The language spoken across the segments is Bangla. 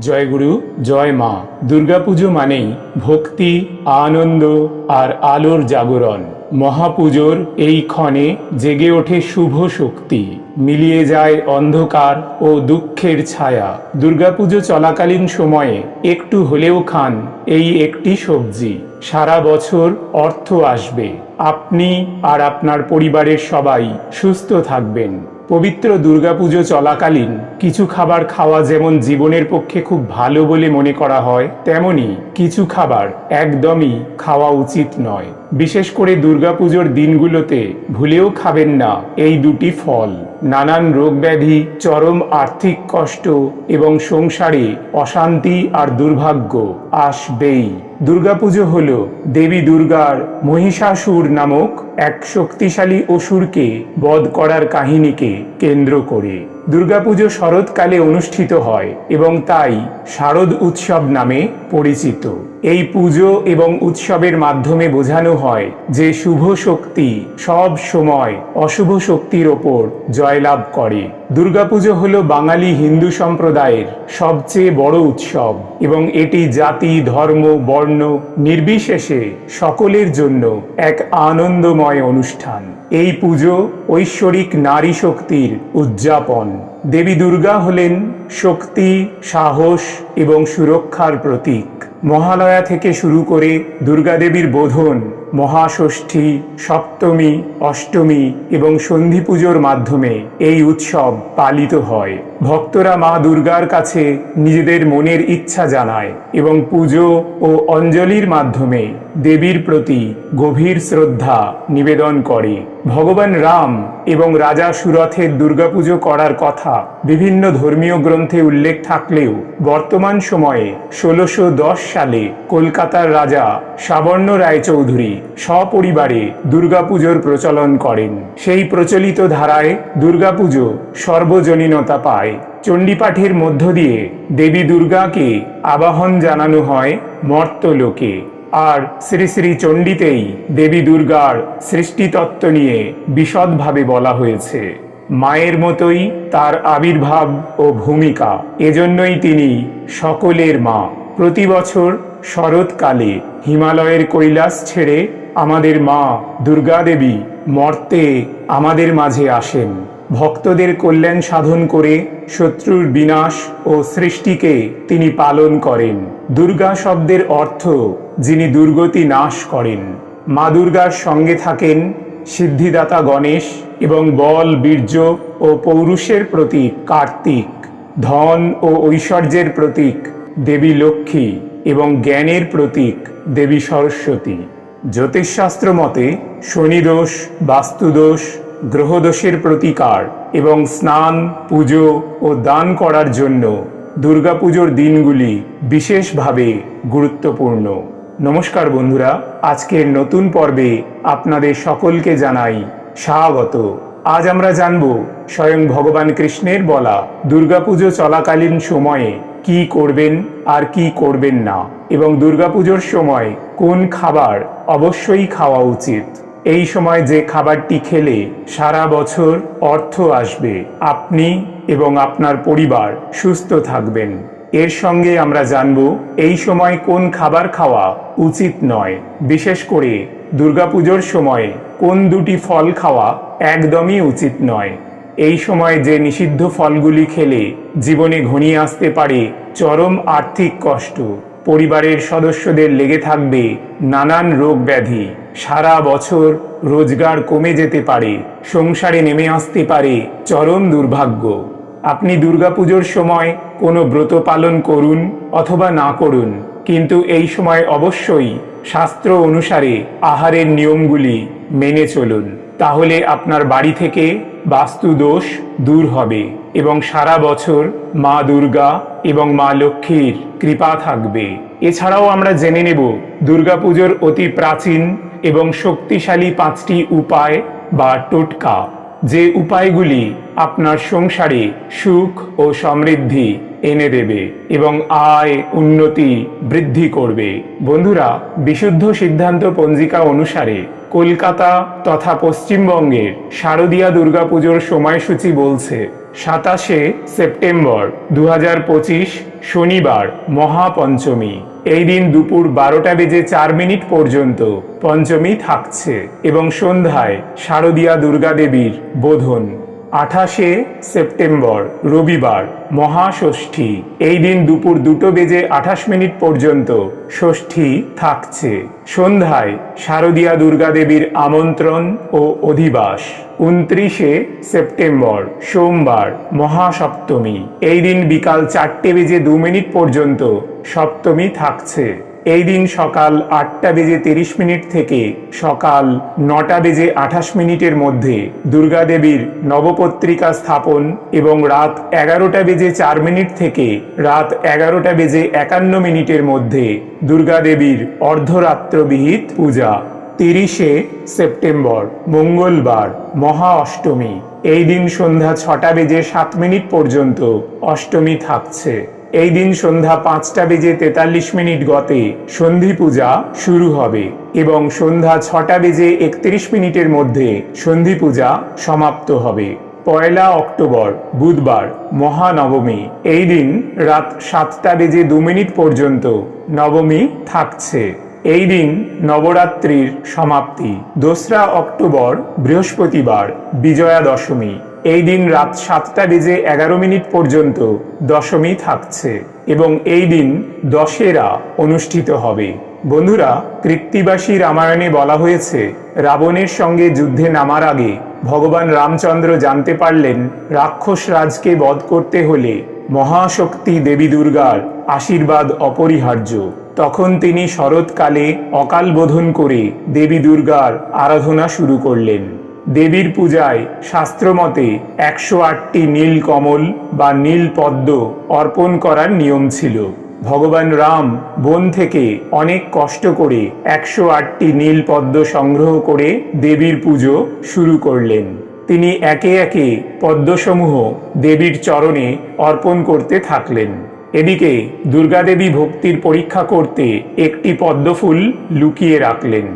জয়গুরু জয় মা। দুর্গাপুজো মানেই ভক্তি, আনন্দ আর আলোর জাগরণ। মহাপুজোর এই ক্ষণে জেগে ওঠে শুভ শক্তি। মিলিয়ে যায় অন্ধকার ও দুঃখের ছায়া। দুর্গাপুজো চলাকালীন সময়ে একটু হলেও খান এই একটি সবজি। সারা বছর অর্থ আসবে। আপনি আর আপনার পরিবারের সবাই সুস্থ থাকবেন। পবিত্র দুর্গাপুজো চলাকালীন কিছু খাবার খাওয়া যেমন জীবনের পক্ষে খুব ভালো বলে মনে করা হয়, তেমনি কিছু খাবার একদমই খাওয়া উচিত নয়। বিশেষ করে দুর্গাপুজোর দিনগুলোতে ভুলেও খাবেন না এই দুটি ফল। নানান রোগ ব্যাধি চরম আর্থিক কষ্ট এবং সংসারে অশান্তি আর দুর্ভাগ্য আসবেই। দুর্গাপুজো হল দেবী দুর্গার মহিষাসুর নামক এক শক্তিশালী অসুরকে বধ করার কাহিনীকে কেন্দ্র করে। দুর্গাপুজো শরৎকালে অনুষ্ঠিত হয় এবং তাই শারদ উৎসব নামে পরিচিত। এই পুজো এবং উৎসবের মাধ্যমে বোঝানো হয় যে শুভ শক্তি সব সময় অশুভ শক্তির ওপর জয়লাভ করে। দুর্গাপুজো হল বাঙালি হিন্দু সম্প্রদায়ের সবচেয়ে বড় উৎসব এবং এটি জাতি, ধর্ম, বর্ণ নির্বিশেষে সকলের জন্য এক আনন্দময় অনুষ্ঠান। এই পুজো ঐশ্বরিক নারী শক্তির উদযাপন। দেবী দুর্গা হলেন শক্তি, সাহস এবং সুরক্ষার প্রতীক। মহালয়া থেকে শুরু করে দুর্গাদেবীর বোধন, মহাষষ্ঠী, সপ্তমী, অষ্টমী এবং সন্ধি পুজোর মাধ্যমে এই উৎসব পালিত হয়। ভক্তরা মা দুর্গার কাছে নিজেদের মনের ইচ্ছা জানায় এবং পুজো ও অঞ্জলির মাধ্যমে দেবীর প্রতি গভীর শ্রদ্ধা নিবেদন করে। ভগবান রাম এবং রাজা সুরথের দুর্গাপুজো করার কথা বিভিন্ন ধর্মীয় গ্রন্থে উল্লেখ থাকলেও বর্তমান সময়ে ষোলোশো সালে কলকাতার রাজা সাবর্ণ রায়চৌধুরী সপরিবারে দুর্গাপুজোর প্রচলন করেন। সেই প্রচলিত ধারায় দুর্গাপুজো সর্বজনীনতা পায়। চণ্ডীপাঠের মধ্য দিয়ে দেবী দুর্গাকে আবাহন জানানো হয় মর্তলোকে আর শ্রী শ্রী চণ্ডীতেই দেবী দুর্গার সৃষ্টিতত্ত্ব নিয়ে বিশদভাবে বলা হয়েছে। মায়ের মতোই তার আবির্ভাব ও ভূমিকা। এজন্যই তিনি সকলের মা। প্রতি বছর শরৎকালে হিমালয়ের কৈলাস ছেড়ে আমাদের মা দুর্গাদেবী মর্তে আমাদের মাঝে আসেন। ভক্তদের কল্যাণ সাধন করে শত্রুর বিনাশ ও সৃষ্টিকে তিনি পালন করেন। দুর্গা শব্দের অর্থ, যিনি দুর্গতি নাশ করেন। মা দুর্গার সঙ্গে থাকেন সিদ্ধিদাতা গণেশ এবং বল, বীর্য ও পৌরুষের প্রতীক কার্তিক, ধন ও ঐশ্বর্যের প্রতীক দেবী লক্ষ্মী এবং জ্ঞানের প্রতীক দেবী সরস্বতী। জ্যোতিষশাস্ত্র মতে শনিদোষ বাস্তুদোষ গ্রহদোষের প্রতিকার এবং স্নান, পুজো ও দান করার জন্য দুর্গাপুজোর দিনগুলি বিশেষভাবে গুরুত্বপূর্ণ। নমস্কার বন্ধুরা, আজকের নতুন পর্বে আপনাদের সকলকে জানাই স্বাগত। আজ আমরা জানব স্বয়ং ভগবান কৃষ্ণের বলা দুর্গাপুজো চলাকালীন সময়ে কি করবেন আর কি করবেন না এবং দুর্গাপুজোর সময় কোন খাবার অবশ্যই খাওয়া উচিত। এই সময় যে খাবারটি খেলে সারা বছর অর্থ আসবে, আপনি এবং আপনার পরিবার সুস্থ থাকবেন। এর সঙ্গে আমরা জানব, এই সময় কোন খাবার খাওয়া উচিত নয়। বিশেষ করে দুর্গাপুজোর সময় কোন দুটি ফল খাওয়া একদমই উচিত নয়। এই সময় যে নিষিদ্ধ ফলগুলি খেলে জীবনে ঘনিয়ে আসতে পারে চরম আর্থিক কষ্ট। পরিবারের সদস্যদের লেগে থাকবে নানান রোগ ব্যাধি সারা বছর রোজগার কমে যেতে পারে, সংসারে নেমে আসতে পারে, চরম দুর্ভাগ্য। আপনি দুর্গাপুজোর সময় কোনো ব্রত পালন করুন অথবা না করুন, কিন্তু এই সময় অবশ্যই শাস্ত্র অনুসারে আহারের নিয়মগুলি মেনে চলুন, তাহলে আপনার বাড়ি থেকে বাস্তু দোষ দূর হবে এবং সারা বছর মা দুর্গা এবং মা লক্ষ্মীর কৃপা থাকবে। এছাড়াও আমরা জেনে নেব, দুর্গাপুজোর অতি প্রাচীন এবং শক্তিশালী পাঁচটি উপায় বা টোটকা, যে উপায়গুলি আপনার সংসারে সুখ ও সমৃদ্ধি এনে দেবে এবং আয় উন্নতি বৃদ্ধি করবে। বন্ধুরা, বিশুদ্ধ সিদ্ধান্ত পঞ্জিকা অনুসারে কলকাতা তথা পশ্চিমবঙ্গের শারদীয়া দুর্গাপুজোর সময়সূচি বলছে, সাতাশে সেপ্টেম্বর দু হাজার পঁচিশ শনিবার মহাপঞ্চমী। এই দিন দুপুর বারোটা বেজে চার মিনিট পর্যন্ত পঞ্চমী থাকছে এবং সন্ধ্যায় শারদীয়া দুর্গাদেবীর বোধন। আঠাশে সেপ্টেম্বর, রবিবার, মহাষষ্ঠী। এই দিন দুপুর দুটো বেজে আঠাশ মিনিট পর্যন্ত ষষ্ঠী থাকছে। সন্ধ্যায় শারদীয়া দুর্গাদেবীর আমন্ত্রণ ও অধিবাস। উনত্রিশে সেপ্টেম্বর, সোমবার, মহাসপ্তমী। এই দিন বিকাল চারটে বেজে দু মিনিট পর্যন্ত সপ্তমী থাকছে। এই দিন সকাল আটটা বেজে তিরিশ মিনিট থেকে সকাল নটা বেজে আঠাশ মিনিটের মধ্যে দুর্গাদেবীর নবপত্রিকা স্থাপন এবং রাত এগারোটা বেজে চার মিনিট থেকে রাত এগারোটা বেজে একান্ন মিনিটের মধ্যে দুর্গাদেবীর অর্ধরাত্রবিহিত পূজা। তিরিশে সেপ্টেম্বর, মঙ্গলবার, মহা অষ্টমী। এই দিন সন্ধ্যা ছটা বেজে সাত মিনিট পর্যন্ত অষ্টমী থাকছে। এই দিন সন্ধ্যা পাঁচটা বেজে তেতাল্লিশ মিনিট গতে সন্ধি পূজা শুরু হবে এবং সন্ধ্যা ছটা বেজে একত্রিশ মিনিটের মধ্যে সন্ধি পূজা সমাপ্ত হবে। পয়লা অক্টোবর, বুধবার, মহানবমী। এই দিন রাত সাতটা বেজে দু মিনিট পর্যন্ত নবমী থাকছে। এই দিন নবরাত্রির সমাপ্তি। দোসরা অক্টোবর, বৃহস্পতিবার বিজয়া দশমী এই দিন রাত সাতটা বেজে এগারো মিনিট পর্যন্ত দশমী থাকছে এবং এই দিন দশেরা অনুষ্ঠিত হবে। বন্ধুরা, কৃত্তিবাসী রামায়ণে বলা হয়েছে, রাবণের সঙ্গে যুদ্ধে নামার আগে ভগবান রামচন্দ্র জানতে পারলেন, রাক্ষস রাজকে বধ করতে হলে মহাশক্তি দেবী দুর্গার আশীর্বাদ অপরিহার্য। তখন তিনি শরৎকালে অকাল বোধন করে দেবী দুর্গার আরাধনা শুরু করলেন। দেবীর পূজায় শাস্ত্রমতে একশো আটটি নীল কমল বা নীল পদ্ম অর্পণ করার নিয়ম ছিল। ভগবান রাম বন থেকে অনেক কষ্ট করে একশো আটটি নীল পদ্ম সংগ্রহ করে দেবীর পুজো শুরু করলেন। তিনি একে একে পদ্মসমূহ দেবীর চরণে অর্পণ করতে থাকলেন। এদিকে দুর্গাদেবী ভক্তির পরীক্ষা করতে একটি পদ্মফুল লুকিয়ে রাখলেন।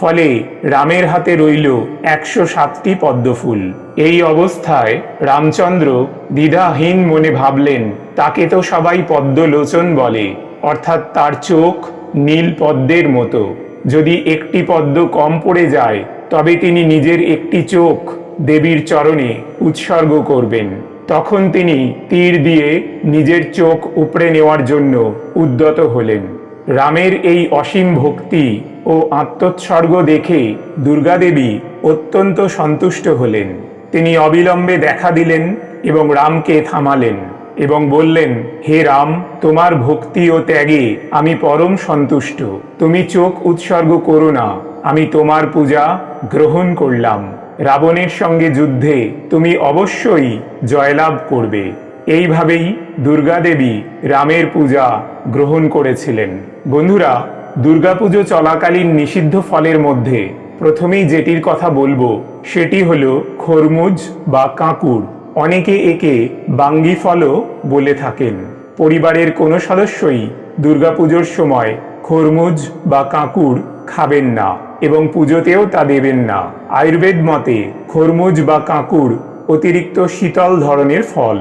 ফলে রামের হাতে রইল একশো সাতটি পদ্মফুল। এই অবস্থায় রামচন্দ্র দ্বিধাহীন মনে ভাবলেন, তাকে তো সবাই পদ্মলোচন বলে, অর্থাৎ তার চোখ নীল পদ্মের মতো। যদি একটি পদ্ম কম পড়ে যায়, তবে তিনি নিজের একটি চোখ দেবীর চরণে উৎসর্গ করবেন। তখন তিনি তীর দিয়ে নিজের চোখ উপড়ে নেওয়ার জন্য উদ্যত হলেন। রামের এই অসীম ভক্তি ও আত্মোৎসর্গ দেখে দুর্গাদেবী অত্যন্ত সন্তুষ্ট হলেন। তিনি অবিলম্বে দেখা দিলেন এবং রামকে থামালেন এবং বললেন, হে রাম, তোমার ভক্তি ও ত্যাগে আমি পরম সন্তুষ্ট। তুমি চোখ উৎসর্গ করো না। আমি তোমার পূজা গ্রহণ করলাম। রাবণের সঙ্গে যুদ্ধে তুমি অবশ্যই জয়লাভ করবে। এইভাবেই দুর্গাদেবী রামের পূজা গ্রহণ করেছিলেন। বন্ধুরা, দুর্গাপুজো চলাকালীন নিষিদ্ধ ফলের মধ্যে প্রথমেই যেটির কথা বলব, সেটি হলো খরমুজ বা কাঁকুড় অনেকে একে বাঙ্গি ফলও বলে থাকেন। পরিবারের কোনো সদস্যই দুর্গাপুজোর সময় খরমুজ বা কাঁকুড় খাবেন না এবং পুজোতেও তা দেবেন না। আয়ুর্বেদ মতে খরমুজ বা কাঁকুড় অতিরিক্ত শীতল ধরনের ফল।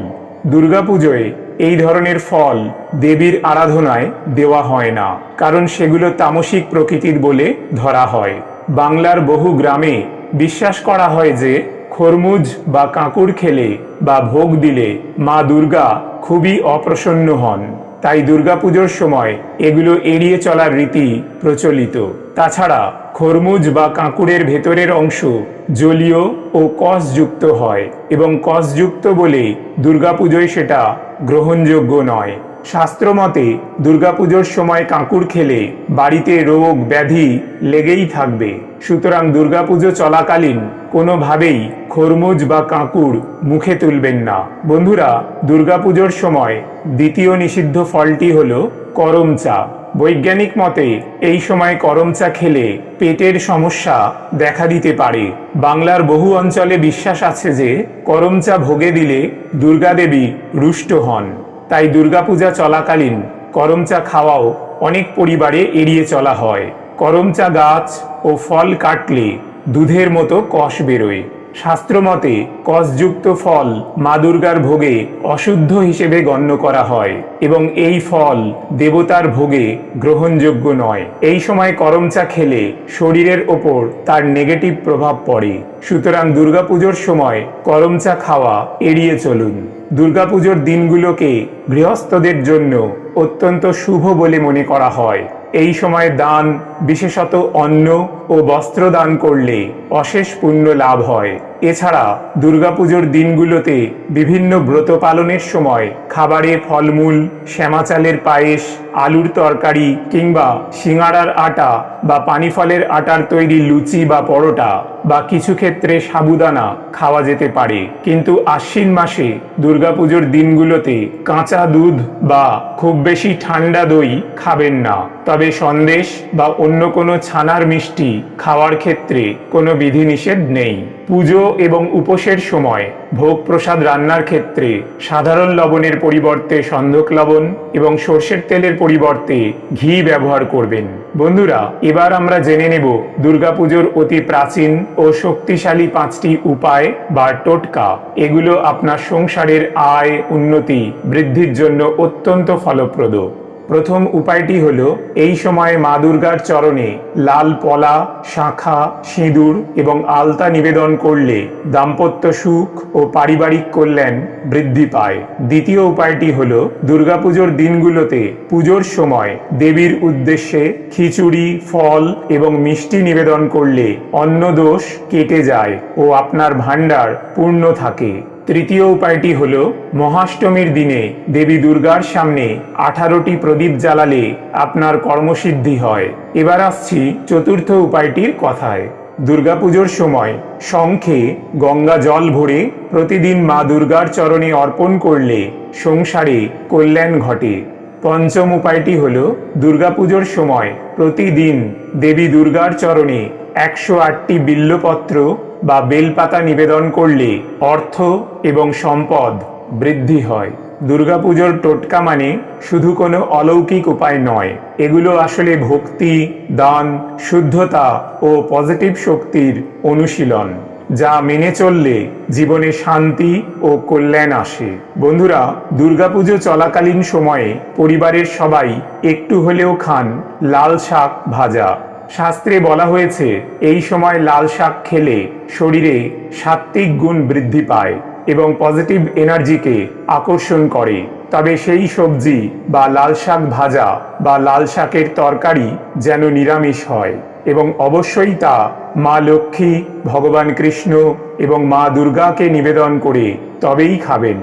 দুর্গাপুজোয় এই ধরনের ফল দেবীর আরাধনায় দেওয়া হয় না, কারণ সেগুলো তামসিক প্রকৃতির বলে ধরা হয়। বাংলার বহু গ্রামে বিশ্বাস করা হয় যে খরমুজ বা কাঁকুড় খেলে বা ভোগ দিলে মা দুর্গা খুবই অপ্রসন্ন হন। তাই দুর্গাপুজোর সময় এগুলো এড়িয়ে চলার রীতি প্রচলিত। তাছাড়া খরমুজ বা কাঁকুড়ের ভেতরের অংশ জলীয় ও কষযুক্ত হয় এবং কষযুক্ত বলে দুর্গাপুজোয় সেটা গ্রহণযোগ্য নয়। শাস্ত্রমতে, দুর্গাপুজোর সময় কাঁকুড় খেলে বাড়িতে রোগ ব্যাধি লেগেই থাকবে। সুতরাং দুর্গাপুজো চলাকালীন কোনোভাবেই খরমুজ বা কাঁকুড় মুখে তুলবেন না। বন্ধুরা, দুর্গাপুজোর সময় দ্বিতীয় নিষিদ্ধ ফলটি হল করম চা বৈজ্ঞানিক মতে, এই সময় করম চা খেলে পেটের সমস্যা দেখা দিতে পারে। বাংলার বহু অঞ্চলে বিশ্বাস আছে যে করম চা ভোগে দিলে দুর্গাদেবী রুষ্ট হন। তাই দুর্গাপূজা চলাকালীন করমচা খাওয়াও অনেক পরিবারে এড়িয়ে চলা হয়। করমচা গাছ ও ফল কাটলে দুধের মতো কষ বেরোয়। শাস্ত্রমতে কসযুক্ত ফল মা দুর্গার ভোগে অশুদ্ধ হিসেবে গণ্য করা হয় এবং এই ফল দেবতার ভোগে গ্রহণযোগ্য নয়। এই সময় করমচা খেলে শরীরের ওপর তার নেগেটিভ প্রভাব পড়ে। সুতরাং দুর্গাপুজোর সময় করমচা খাওয়া এড়িয়ে চলুন। দুর্গাপুজোর দিনগুলোকে গৃহস্থদের জন্য অত্যন্ত শুভ বলে মনে করা হয়। এই সময় দান বিশেষত অন্ন ও বস্ত্র দান করলে অশেষ পুণ্য লাভ হয়। এছাড়া দুর্গাপুজোর দিনগুলোতে বিভিন্ন ব্রত পালনের সময় খাবারে ফলমূল শ্যামা চালের পায়েস, আলুর তরকারি কিংবা সিঙাড়ার আটা বা পানিফলের আটার তৈরি লুচি বা পরোটা বা কিছু ক্ষেত্রে সাবুদানা খাওয়া যেতে পারে। কিন্তু আশ্বিন মাসে দুর্গাপুজোর দিনগুলোতে কাঁচা দুধ বা খুব বেশি ঠান্ডা দই খাবেন না। তবে সন্দেশ বা অন্য কোনো ছানার মিষ্টি খাওয়ার ক্ষেত্রে কোনো বিধিনিষেধ নেই। পুজো এবং উপোসের সময় ভোগ প্রসাদ রান্নার ক্ষেত্রে সাধারণ লবণের পরিবর্তে সন্ধক লবণ এবং সর্ষের তেলের পরিবর্তে ঘি ব্যবহার করবেন। বন্ধুরা, এবার আমরা জেনে নেব দুর্গাপুজোর অতি প্রাচীন ও শক্তিশালী পাঁচটি উপায় বা টোটকা। এগুলো আপনার সংসারের আয়, উন্নতি, বৃদ্ধির জন্য অত্যন্ত ফলপ্রদ। প্রথম উপায়টি হলো, এই সময়ে মা দুর্গার চরণে লাল পলা, শাখা, সিঁদুর এবং আলতা নিবেদন করলে দাম্পত্য সুখ ও পারিবারিক কল্যাণ বৃদ্ধি পায়। দ্বিতীয় উপায়টি হলো, দুর্গাপুজোর দিনগুলোতে পুজোর সময় দেবীর উদ্দেশ্যে খিচুড়ি, ফল এবং মিষ্টি নিবেদন করলে অন্ন দোষ কেটে যায় ও আপনার ভাণ্ডার পূর্ণ থাকে। তৃতীয় উপায়টি হল, মহাষ্টমীর দিনে দেবী দুর্গার সামনে আঠারোটি প্রদীপ জ্বালালে আপনার কর্মসিদ্ধি হয়। এবার আসছি চতুর্থ উপায়টির কথায়। দুর্গাপুজোর সময় শঙ্খে গঙ্গা জল ভরে প্রতিদিন মা দুর্গার চরণে অর্পণ করলে সংসারে কল্যাণ ঘটে। পঞ্চম উপায়টি হল, দুর্গাপুজোর সময় প্রতিদিন দেবী দুর্গার চরণে একশো আটটি বিল্লপত্র বা বেলপাতা নিবেদন করলে অর্থ এবং সম্পদ বৃদ্ধি হয়। দুর্গাপুজোর টোটকা মানে শুধু কোনো অলৌকিক উপায় নয়। এগুলো আসলে ভক্তি, দান, শুদ্ধতা ও পজিটিভ শক্তির অনুশীলন, যা মেনে চললে জীবনে শান্তি ও কল্যাণ আসে। বন্ধুরা, দুর্গাপুজো চলাকালীন সময়ে পরিবারের সবাই একটু হলেও খান লাল শাক ভাজা। শাস্ত্রে বলা হয়েছে, এই সময় লাল শাক খেলে শরীরে সাত্ত্বিক গুণ বৃদ্ধি পায় এবং পজিটিভ এনার্জিকে আকর্ষণ করে। তবে সেই সবজি বা লাল শাক ভাজা বা লাল শাকের তরকারি যেন নিরামিষ হয় এবং অবশ্যই তা মা লক্ষ্মী, ভগবান কৃষ্ণ এবং মা দুর্গাকে নিবেদন করে তবেই খাবেন।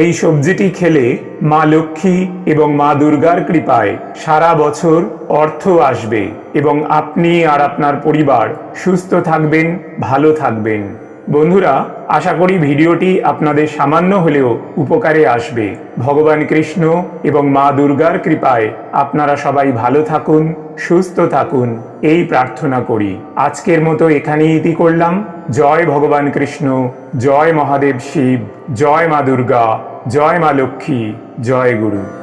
এই সবজিটি খেলে মা লক্ষ্মী এবং মা দুর্গার কৃপায় সারা বছর অর্থ আসবে এবং আপনি আর আপনার পরিবার সুস্থ থাকবেন, ভালো থাকবেন। বন্ধুরা, আশা করি ভিডিওটি আপনাদের সামান্য হলেও উপকারে আসবে। ভগবান কৃষ্ণ এবং মা দুর্গার কৃপায় আপনারা সবাই ভালো থাকুন, সুস্থ থাকুন, এই প্রার্থনা করি। আজকের মতো এখানেই ইতি করলাম। জয় ভগবান কৃষ্ণ জয় মহাদেব শিব জয় মা দুর্গা জয় মা লক্ষ্মী জয় গুরু।